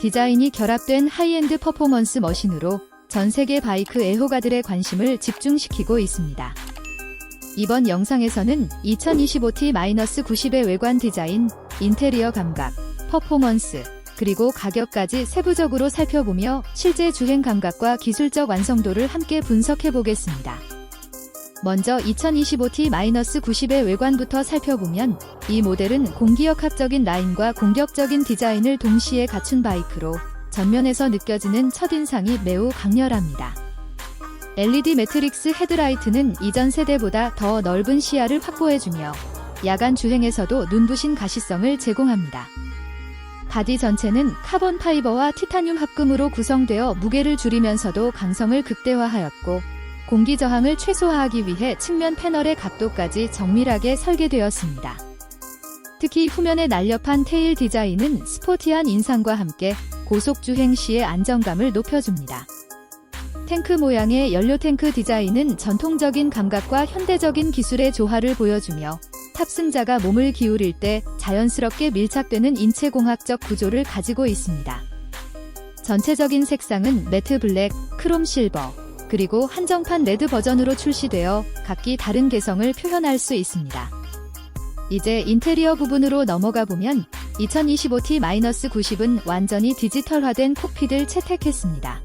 디자인이 결합된 하이엔드 퍼포먼스 머신으로 전 세계 바이크 애호가들의 관심을 집중시키고 있습니다. 이번 영상에서는 2025T-90의 외관 디자인, 인테리어 감각, 퍼포먼스, 그리고 가격까지 세부적으로 살펴보며 실제 주행 감각과 기술적 완성도를 함께 분석해 보겠습니다. 먼저 2025T-90의 외관부터 살펴보면 이 모델은 공기역학적인 라인과 공격적인 디자인을 동시에 갖춘 바이크로 전면에서 느껴지는 첫인상이 매우 강렬합니다. LED 매트릭스 헤드라이트는 이전 세대보다 더 넓은 시야를 확보해주며 야간 주행에서도 눈부신 가시성을 제공합니다. 바디 전체는 카본 파이버와 티타늄 합금으로 구성되어 무게를 줄이면서도 강성을 극대화하였고 공기 저항을 최소화하기 위해 측면 패널의 각도까지 정밀하게 설계되었습니다. 특히 후면의 날렵한 테일 디자인은 스포티한 인상과 함께 고속 주행 시의 안정감을 높여줍니다. 탱크 모양의 연료 탱크 디자인은 전통적인 감각과 현대적인 기술의 조화를 보여주며 탑승자가 몸을 기울일 때 자연스럽게 밀착되는 인체공학적 구조를 가지고 있습니다. 전체적인 색상은 매트 블랙, 크롬 실버, 그리고 한정판 레드 버전으로 출시되어 각기 다른 개성을 표현할 수 있습니다. 이제 인테리어 부분으로 넘어가 보면 2025T-90은 완전히 디지털화된 콕핏을 채택했습니다.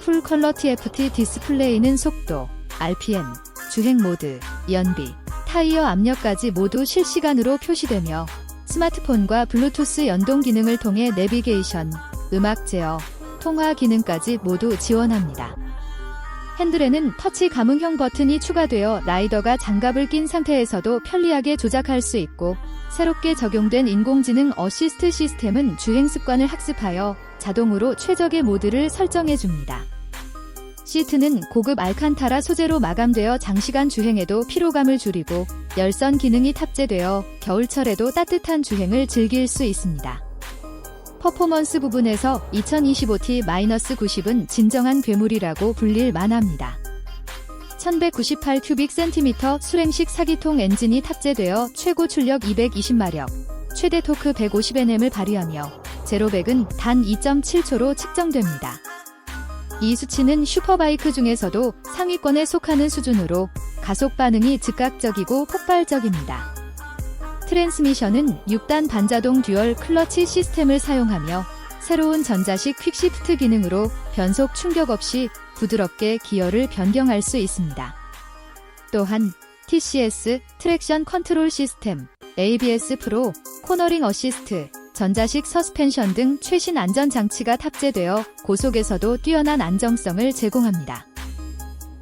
풀 컬러 TFT 디스플레이는 속도, RPM, 주행 모드, 연비, 타이어 압력까지 모두 실시간으로 표시되며 스마트폰과 블루투스 연동 기능을 통해 내비게이션, 음악 제어, 통화 기능까지 모두 지원합니다. 핸들에는 터치 감응형 버튼이 추가되어 라이더가 장갑을 낀 상태에서도 편리하게 조작할 수 있고 새롭게 적용된 인공지능 어시스트 시스템은 주행 습관을 학습하여 자동으로 최적의 모드를 설정해 줍니다. 시트는 고급 알칸타라 소재로 마감되어 장시간 주행에도 피로감을 줄이고 열선 기능이 탑재되어 겨울철에도 따뜻한 주행을 즐길 수 있습니다. 퍼포먼스 부분에서 2025T-90은 진정한 괴물이라고 불릴 만합니다. 1198 큐빅 센티미터 수랭식 사기통 엔진이 탑재되어 최고 출력 220마력, 최대 토크 150Nm을 발휘하며 제로백은 단 2.7초로 측정됩니다. 이 수치는 슈퍼바이크 중에서도 상위권에 속하는 수준으로 가속 반응이 즉각적이고 폭발적입니다. 트랜스미션은 6단 반자동 듀얼 클러치 시스템을 사용하며 새로운 전자식 퀵시프트 기능으로 변속 충격 없이 부드럽게 기어를 변경할 수 있습니다. 또한 TCS 트랙션 컨트롤 시스템, ABS 프로, 코너링 어시스트, 전자식 서스펜션 등 최신 안전 장치가 탑재되어 고속에서도 뛰어난 안정성을 제공합니다.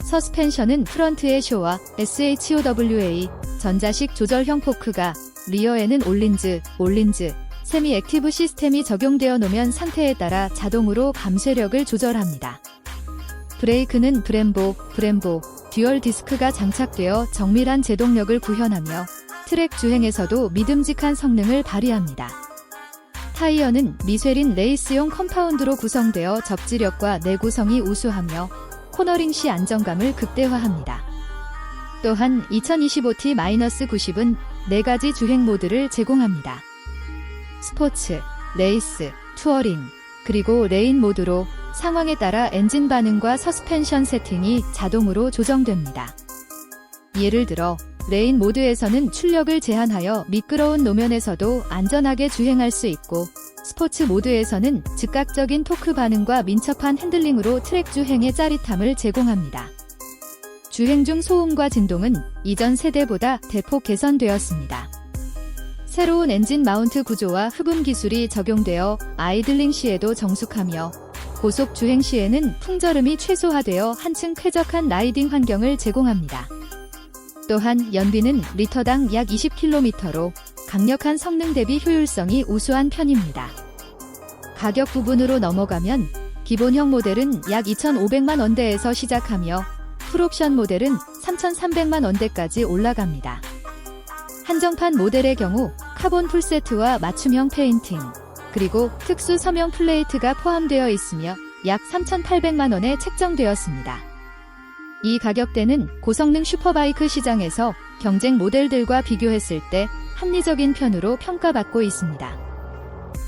서스펜션은 프런트에 쇼와 SHOWA 전자식 조절형 포크가 리어에는 올린즈, 올린즈, 세미 액티브 시스템이 적용되어 놓으면 상태에 따라 자동으로 감쇄력을 조절합니다. 브레이크는 브렘보, 브렘보, 듀얼 디스크가 장착되어 정밀한 제동력을 구현하며 트랙 주행에서도 믿음직한 성능을 발휘합니다. 타이어는 미쉐린 레이스용 컴파운드로 구성되어 접지력과 내구성이 우수하며 코너링 시 안정감을 극대화합니다. 또한 2025T-90은 4가지 주행 모드를 제공합니다. 스포츠, 레이스, 투어링, 그리고 레인 모드로 상황에 따라 엔진 반응과 서스펜션 세팅이 자동으로 조정됩니다. 예를 들어 레인 모드에서는 출력을 제한하여 미끄러운 노면에서도 안전하게 주행할 수 있고 스포츠 모드에서는 즉각적인 토크 반응과 민첩한 핸들링으로 트랙 주행의 짜릿함을 제공합니다. 주행 중 소음과 진동은 이전 세대보다 대폭 개선되었습니다. 새로운 엔진 마운트 구조와 흡음 기술이 적용되어 아이들링 시에도 정숙하며 고속 주행 시에는 풍절음이 최소화되어 한층 쾌적한 라이딩 환경을 제공합니다. 또한 연비는 리터당 약 20km로 강력한 성능 대비 효율성이 우수한 편입니다. 가격 부분으로 넘어가면 기본형 모델은 약 2,500만 원대에서 시작하며 풀옵션 모델은 3,300만 원대까지 올라갑니다. 한정판 모델의 경우 카본 풀세트와 맞춤형 페인팅, 그리고 특수 서명 플레이트가 포함되어 있으며 약 3,800만 원에 책정되었습니다. 이 가격대는 고성능 슈퍼바이크 시장에서 경쟁 모델들과 비교했을 때 합리적인 편으로 평가받고 있습니다.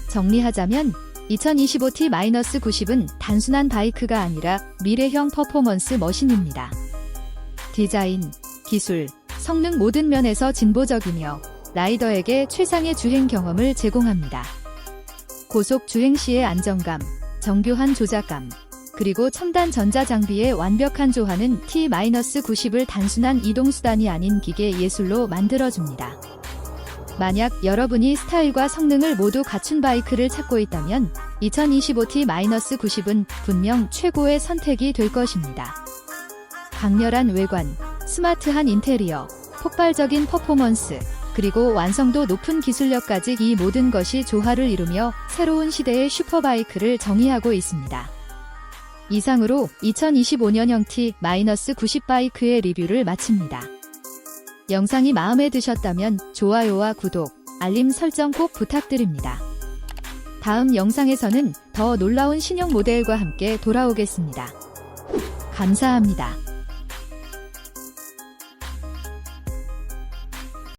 정리하자면 2025T-90은 단순한 바이크가 아니라 미래형 퍼포먼스 머신입니다. 디자인, 기술, 성능 모든 면에서 진보적이며 라이더에게 최상의 주행 경험을 제공합니다. 고속 주행 시의 안정감, 정교한 조작감, 그리고 첨단 전자 장비의 완벽한 조화는 T-90을 단순한 이동수단이 아닌 기계 예술로 만들어줍니다. 만약 여러분이 스타일과 성능을 모두 갖춘 바이크를 찾고 있다면 2025T-90은 분명 최고의 선택이 될 것입니다. 강렬한 외관, 스마트한 인테리어, 폭발적인 퍼포먼스, 그리고 완성도 높은 기술력까지 이 모든 것이 조화를 이루며 새로운 시대의 슈퍼바이크를 정의하고 있습니다. 이상으로 2025년형 T-90 바이크의 리뷰를 마칩니다. 영상이 마음에 드셨다면 좋아요와 구독, 알림 설정 꼭 부탁드립니다. 다음 영상에서는 더 놀라운 신형 모델과 함께 돌아오겠습니다. 감사합니다.